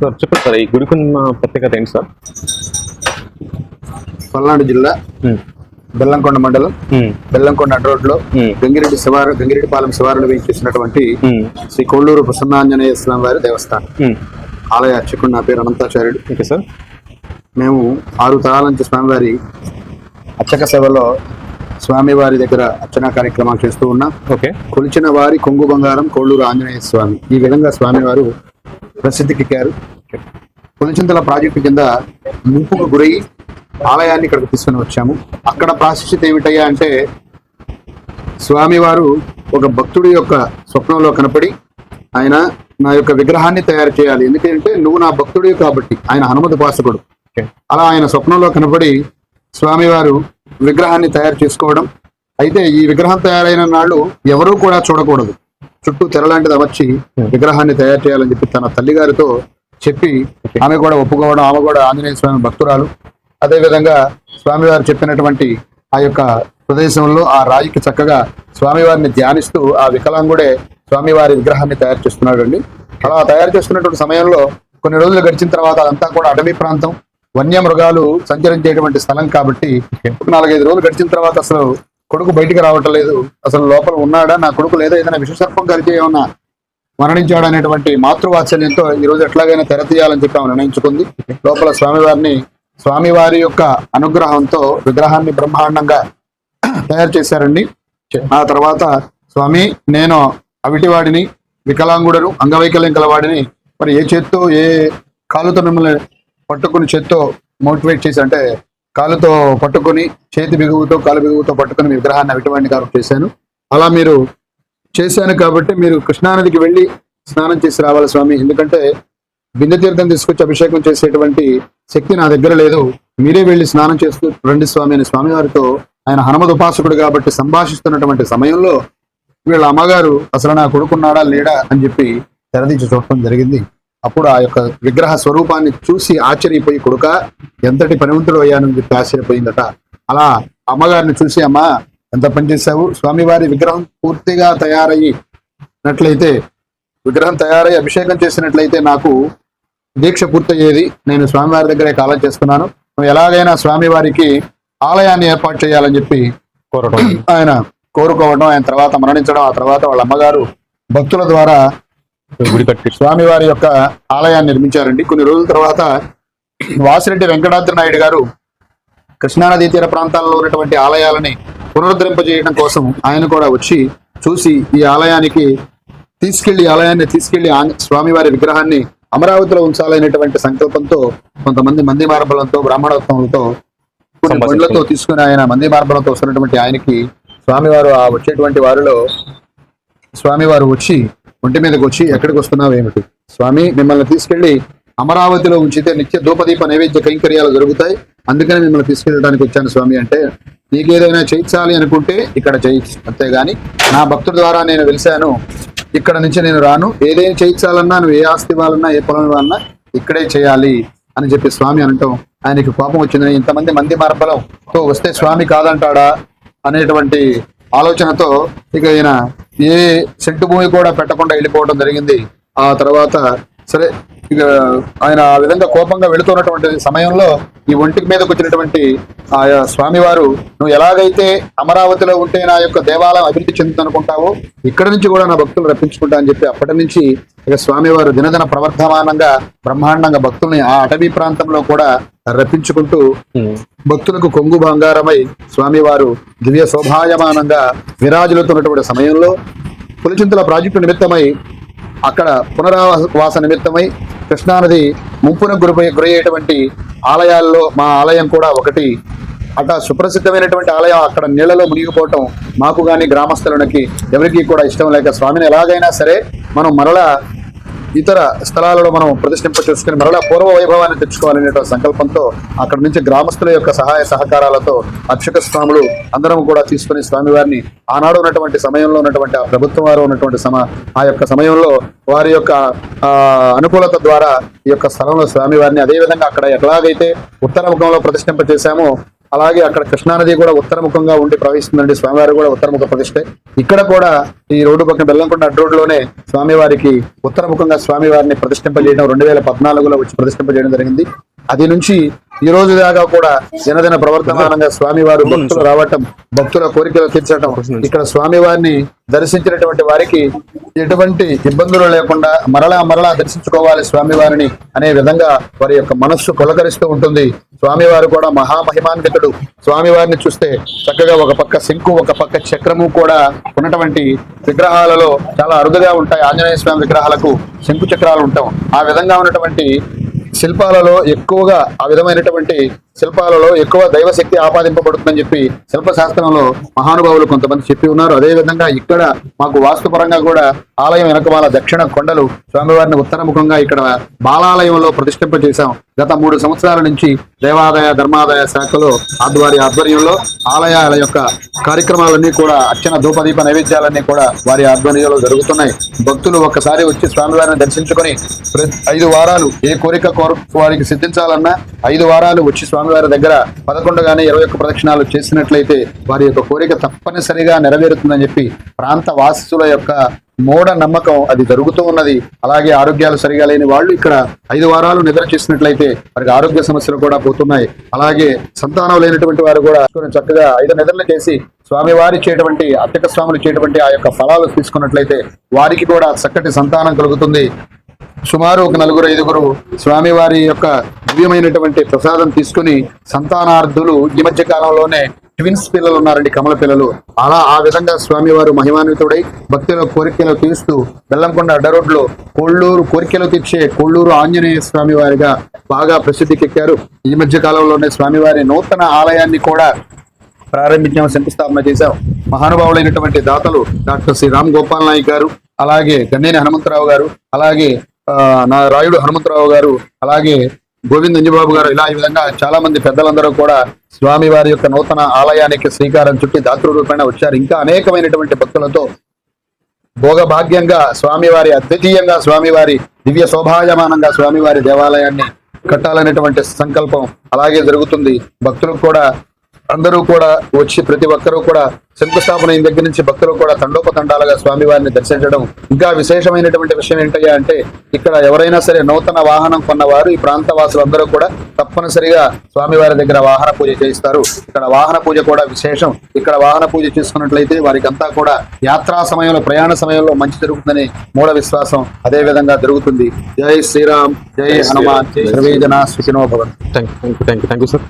Sir చెప్పండి sir ఈ గుడికి ఉన్న ప్రత్యేకత ఏంటి సార్? పల్నాడు జిల్లా బెల్లంకొండ మండలం బెల్లంకొండ అడ్డ రోడ్లో Hmm. గంగిరెడ్డి శివారు గంగిరెడ్డిపాలెం శివారులు వేయించేసినటువంటి శ్రీ కొల్లూరు ప్రసన్నాంజనేయ స్వామి వారి దేవస్థానం. ఆలయ అర్చకుడు నా పేరు అనంతాచార్యుడు. Okay sir. మేము ఆరు తరాల నుంచి స్వామివారి అర్చక సేవలో స్వామివారి దగ్గర అర్చనా కార్యక్రమాలు చేస్తూ ఉన్నాం. ఓకే. కొలిచిన వారి కొంగు బంగారం కోళ్ళూరు ఆంజనేయ స్వామి. ఈ విధంగా స్వామివారు ప్రసిద్ధికెక్కారు పులిచింతల ప్రాజెక్టు కింద ముంపుకు గురై ఆలయాన్ని ఇక్కడికి తీసుకుని వచ్చాము. అక్కడ ప్రాశస్త్యత ఏమిటయ్యా అంటే స్వామివారు ఒక భక్తుడి యొక్క స్వప్నంలో కనపడి ఆయన నా యొక్క విగ్రహాన్ని తయారు చేయాలి. ఎందుకంటే నువ్వు నా భక్తుడు కాబట్టి ఆయన హనుమతి ఉపాసకుడు. అలా ఆయన స్వప్నంలో కనపడి స్వామివారు విగ్రహాన్ని తయారు చేసుకోవడం. అయితే ఈ విగ్రహం తయారైన నాళ్ళు ఎవరూ కూడా చూడకూడదు. చుట్టూ తెరలాంటిది అమర్చి విగ్రహాన్ని తయారు చేయాలని చెప్పి తన తల్లిగారితో చెప్పి ఆమె కూడా ఒప్పుకోవడం ఆమె కూడా ఆంజనేయ స్వామి భక్తురాలు. అదే విధంగా స్వామివారు చెప్పినటువంటి ఆ యొక్క ప్రదేశంలో ఆ రాయికి చక్కగా స్వామివారిని ధ్యానిస్తూ ఆ వికలాంగుడే స్వామివారి విగ్రహాన్ని తయారు చేస్తున్నాడు అండి అలా తయారు చేస్తున్నటువంటి సమయంలో కొన్ని రోజులు గడిచిన తర్వాత అదంతా కూడా అటవీ ప్రాంతం వన్యమృగాలు సంచరించేటువంటి స్థలం కాబట్టి నాలుగైదు రోజులు గడిచిన తర్వాత అసలు కొడుకు బయటికి రావటం లేదు అసలు లోపల ఉన్నాడా? నా కొడుకు లేదా? ఏదైనా విషసర్పం కలిగి ఏమన్నా మరణించాడు అనేటువంటి మాతృవాత్సల్యంతో ఈ రోజు ఎట్లాగైనా తెర తీయాలని చెప్పి ఆమె నిర్ణయించుకుంది. లోపల స్వామివారిని స్వామివారి యొక్క అనుగ్రహంతో విగ్రహాన్ని బ్రహ్మాండంగా తయారు చేశారండి. ఆ తర్వాత స్వామి నేను అవిటివాడిని వికలాంగుడను అంగవైకల్యం కలవాడిని మరి ఏ చేత్తో ఏ కాలుతో మిమ్మల్ని పట్టుకుని చేత్తో మోటివేట్ చేసి అంటే కాలుతో పట్టుకొని చేతి బిగువుతో కాలు బిగువుతో పట్టుకుని మీ విగ్రహాన్ని అవిటివాడిని కాబట్టి చేశాను. అలా మీరు చేశాను కాబట్టి మీరు కృష్ణానదికి వెళ్ళి స్నానం చేసి రావాలి స్వామి. ఎందుకంటే బిందె తీర్థం తీసుకొచ్చి అభిషేకం చేసేటువంటి శక్తి నా దగ్గర లేదు. మీరే వెళ్ళి స్నానం చేస్తూ రండి స్వామి అని స్వామివారితో ఆయన హనుమద్ ఉపాసకుడు కాబట్టి సంభాషిస్తున్నటువంటి సమయంలో వీళ్ళ అమ్మగారు అసలు నా కొడుకున్నాడా లేడా అని చెప్పి తెరదీచి చూడటం జరిగింది. అప్పుడు ఆ యొక్క విగ్రహ స్వరూపాన్ని చూసి ఆశ్చర్యపోయి కొడుక ఎంతటి పనివంతుడు అయ్యానని చెప్పి ఆశ్చర్యపోయిందట. అలా అమ్మగారిని చూసి అమ్మా ఎంత పని చేశావు? స్వామివారి విగ్రహం పూర్తిగా తయారయ్యినట్లయితే విగ్రహం తయారై అభిషేకం చేసినట్లయితే నాకు దీక్ష పూర్తయ్యేది. నేను స్వామివారి దగ్గరే కాలం చేస్తున్నాను నువ్వు ఎలాగైనా స్వామివారికి ఆలయాన్ని ఏర్పాటు చేయాలని చెప్పి కోరటం. ఆయన కోరుకోవడం ఆయన తర్వాత మరణించడం ఆ తర్వాత వాళ్ళ అమ్మగారు భక్తుల ద్వారా గుడి కట్టి స్వామివారి యొక్క ఆలయాన్ని నిర్మించారండి కొన్ని రోజుల తర్వాత వాసిరెడ్డి వెంకటాద్రి నాయుడు గారు కృష్ణానదీ తీర ప్రాంతాల్లో ఉన్నటువంటి ఆలయాలని పునరుద్ధరింపజేయడం కోసం ఆయన కూడా వచ్చి చూసి ఈ ఆలయానికి తీసుకెళ్ళి ఆలయాన్ని తీసుకెళ్ళి స్వామివారి విగ్రహాన్ని అమరావతిలో ఉంచాలనేటువంటి సంకల్పంతో కొంతమంది మంది మార్బలంతో బ్రాహ్మణోత్సవంతో కొన్ని. బండ్లతో తీసుకుని ఆయన మంది మార్బలంతో వస్తున్నటువంటి ఆయనకి స్వామివారు ఆ వచ్చేటువంటి వారిలో స్వామివారు వచ్చి ఒంటి మీదకి వచ్చి ఎక్కడికి వస్తున్నావు ఏమిటి? స్వామి మిమ్మల్ని తీసుకెళ్ళి అమరావతిలో ఉంచితే నిత్య ధూపదీప నైవేద్య కైంకర్యాలు జరుగుతాయి. అందుకని మిమ్మల్ని తీసుకెళ్ళడానికి వచ్చాను స్వామి అంటే నీకేదైనా చేయించాలి అనుకుంటే ఇక్కడ చేయించు. అంతేగాని నా భక్తుల ద్వారా నేను వెలిశాను. ఇక్కడ నుంచి నేను రాను. ఏదేం చేయించాలన్నా నువ్వు ఏ ఆస్తి వాళ్ళన్నా ఏ పొలం వాళ్ళన్నా ఇక్కడే చేయాలి అని చెప్పి స్వామి అనటం ఆయనకి కోపం వచ్చిందని ఇంతమంది మంది మార్బలంతో వస్తే స్వామి కాదంటాడా అనేటువంటి ఆలోచనతో ఇక ఈయన ఏ సెంటు భూమి కూడా పెట్టకుండా వెళ్ళిపోవడం జరిగింది. ఆ తర్వాత సరే ఇక ఆయన ఆ విధంగా కోపంగా వెళుతున్నటువంటి సమయంలో ఈ ఒంటికి మీదకి వచ్చినటువంటి ఆ స్వామివారు నువ్వు ఎలాగైతే అమరావతిలో ఉంటే నా యొక్క దేవాలయం అభివృద్ధి చెందుతుందనుకుంటావో ఇక్కడ నుంచి కూడా నా భక్తులు రప్పించుకుంటా అని చెప్పి అప్పటి నుంచి ఇక స్వామివారు దినదిన ప్రవర్ధమానంగా బ్రహ్మాండంగా భక్తుల్ని ఆ అటవీ ప్రాంతంలో కూడా రప్పించుకుంటూ భక్తులకు కొంగు బంగారమై స్వామివారు దివ్య శోభాయమానంగా విరాజులుతున్నటువంటి సమయంలో పులిచింతల ప్రాజెక్టు నిమిత్తమై అక్కడ పునరావాస నిమిత్తమై కృష్ణానది ముంపున గురి గురయ్యేటువంటి ఆలయాల్లో మా ఆలయం కూడా ఒకటి. అట సుప్రసిద్ధమైనటువంటి ఆలయం అక్కడ నీళ్ళలో మునిగిపోవటం మాకు కానీ గ్రామస్తులకి ఎవరికి కూడా ఇష్టం లేక స్వామిని ఎలాగైనా సరే మనం మరలా ఇతర స్థలాలలో మనం ప్రతిష్ఠింప చేసుకుని మరలా పూర్వ వైభవాన్ని తెచ్చుకోవాలనే సంకల్పంతో అక్కడ నుంచి గ్రామస్తుల యొక్క సహాయ సహకారాలతో అక్షక స్వాములు అందరం కూడా తీసుకుని స్వామివారిని ఆనాడు ఉన్నటువంటి సమయంలో ఉన్నటువంటి ఆ ప్రభుత్వం వారు ఉన్నటువంటి సమ ఆ యొక్క సమయంలో వారి యొక్క అనుకూలత ద్వారా ఈ యొక్క స్థలంలో స్వామివారిని అదే విధంగా అక్కడ ఎట్లాగైతే ఉత్తర ముఖంలో ప్రతిష్ఠింప చేశామో అలాగే అక్కడ కృష్ణానది కూడా ఉత్తరముఖంగా ఉండి ప్రవహిస్తుందండి స్వామివారు కూడా ఉత్తరముఖ ప్రతిష్ట ఇక్కడ కూడా ఈ రోడ్డు పక్కన బెల్లంకొండ అడ్డు రోడ్లోనే స్వామివారికి ఉత్తరముఖంగా స్వామివారిని ప్రతిష్ఠింపజేయడం రెండు వేల పద్నాలుగులో వచ్చి ప్రతిష్ఠింపజేయడం జరిగింది. అది నుంచి ఈ రోజు దాకా కూడా దినదిన ప్రవర్తమానంగా స్వామివారు భక్తులు రావటం భక్తుల కోరికలు తీర్చడం ఇక్కడ స్వామివారిని దర్శించినటువంటి వారికి ఎటువంటి ఇబ్బందులు లేకుండా మరలా మరలా దర్శించుకోవాలి స్వామివారిని అనే విధంగా వారి యొక్క మనస్సు పులకరిస్తూ ఉంటుంది. స్వామివారు కూడా మహామహిమాన్వితుడు. స్వామివారిని చూస్తే చక్కగా ఒక పక్క శంకు ఒక పక్క చక్రము కూడా ఉన్నటువంటి విగ్రహాలలో చాలా అరుదుగా ఉంటాయి. ఆంజనేయ స్వామి విగ్రహాలకు శంకు చక్రాలు ఉంటాం ఆ విధంగా ఉన్నటువంటి శిల్పాలలో ఎక్కువగా ఆ విధమైనటువంటి శిల్పాలలో ఎక్కువ దైవశక్తి ఆపాదింపబడుతుందని చెప్పి శిల్ప శాస్త్రంలో మహానుభావులు కొంతమంది చెప్పి ఉన్నారు. అదే విధంగా ఇక్కడ మాకు వాస్తుపరంగా కూడా ఆలయం వెనకమాల దక్షిణ కొండలు స్వామివారిని ఉత్తరముఖంగా ఇక్కడ బాలాలయంలో ప్రతిష్ఠింప చేశాం. గత మూడు సంవత్సరాల నుంచి దేవాదాయ ధర్మాదాయ శాఖలో ఆధ్వారి ఆధ్వర్యంలో ఆలయాల యొక్క కార్యక్రమాలన్నీ కూడా అర్చన ధూపదీప నైవేద్యాలన్నీ కూడా వారి ఆధ్వర్యంలో జరుగుతున్నాయి. భక్తులు ఒక్కసారి వచ్చి స్వామివారిని దర్శించుకొని ప్రతి ఐదు వారాలు ఏ కోరిక కోరు వారికి సిద్ధించాలన్నా ఐదు వారాలు వచ్చి స్వామి స్వామివారి దగ్గర పదకొండు గానీ ఇరవై ఒక్క ప్రదక్షిణాలు చేసినట్లయితే వారి యొక్క కోరిక తప్పనిసరిగా నెరవేరుతుందని చెప్పి ప్రాంత వాసుల యొక్క మూఢ నమ్మకం అది జరుగుతూ ఉన్నది. అలాగే ఆరోగ్యాలు సరిగా లేని వాళ్ళు ఇక్కడ ఐదు వారాలు నిద్ర చేసినట్లయితే వారికి ఆరోగ్య సమస్యలు కూడా పోతున్నాయి. అలాగే సంతానం లేనటువంటి వారు కూడా చక్కగా ఐదు నిద్రలు చేసి స్వామివారి చేయటువంటి అత్యక స్వాములు చేయటువంటి ఆ యొక్క ఫలాలు తీసుకున్నట్లయితే వారికి కూడా చక్కటి సంతానం కలుగుతుంది. సుమారు ఒక నలుగురు ఐదుగురు స్వామివారి యొక్క దివ్యమైనటువంటి ప్రసాదం తీసుకుని సంతానార్థులు ఈ మధ్య కాలంలోనే ట్విన్స్ పిల్లలు ఉన్నారండి కమల పిల్లలు. అలా ఆ విధంగా స్వామివారు మహిమాన్వితుడై భక్తుల కోరికలు తీరుస్తూ బెల్లంకొండ అడ్డరోడ్లో కోళ్ళూరు కోరికలు తీర్చే కోళ్ళూరు ఆంజనేయ స్వామి వారిగా బాగా ప్రసిద్ధికెక్కారు ఈ మధ్య కాలంలోనే స్వామివారి నూతన ఆలయాన్ని కూడా ప్రారంభించాం శంకుస్థాపన చేశాం. మహానుభావులైనటువంటి దాతలు డాక్టర్ శ్రీ రామ్ గోపాల్ నాయక్ గారు అలాగే గన్నేని హనుమంతరావు గారు అలాగే నా రాయుడు హనుమంతరావు గారు అలాగే గోవింద్ అంజబాబు గారు ఇలా ఈ విధంగా చాలా మంది పెద్దలందరూ కూడా స్వామి వారి యొక్క నూతన ఆలయానికి శ్రీకారం చుట్టి దాతృ రూపేణ వచ్చారు. ఇంకా అనేకమైనటువంటి భక్తులతో భోగభాగ్యంగా స్వామివారి అద్వితీయంగా స్వామివారి దివ్య శోభాయమానంగా స్వామివారి దేవాలయాన్ని కట్టాలనేటువంటి సంకల్పం అలాగే జరుగుతుంది. భక్తులకు కూడా అందరూ కూడా వచ్చి ప్రతి ఒక్కరూ కూడా శంకుస్థాపన అయిన దగ్గర నుంచి భక్తులు కూడా తండోపతండాలుగా స్వామివారిని దర్శించడం ఇంకా విశేషమైనటువంటి విషయం ఏంటయ్యా అంటే ఇక్కడ ఎవరైనా సరే నూతన వాహనం కొన్నవారు ఈ ప్రాంత వాసులందరూ కూడా తప్పనిసరిగా స్వామివారి దగ్గర వాహన పూజ చేయిస్తారు. ఇక్కడ వాహన పూజ కూడా విశేషం. ఇక్కడ వాహన పూజ చేసుకున్నట్లయితే వారికి అంతా కూడా యాత్రా సమయంలో ప్రయాణ సమయంలో మంచి జరుగుతుందని మూఢ విశ్వాసం అదే విధంగా జరుగుతుంది. జై శ్రీరామ్ జై హనుమాన్ సర్వే జన సుఖినో thank you thank you thank you sir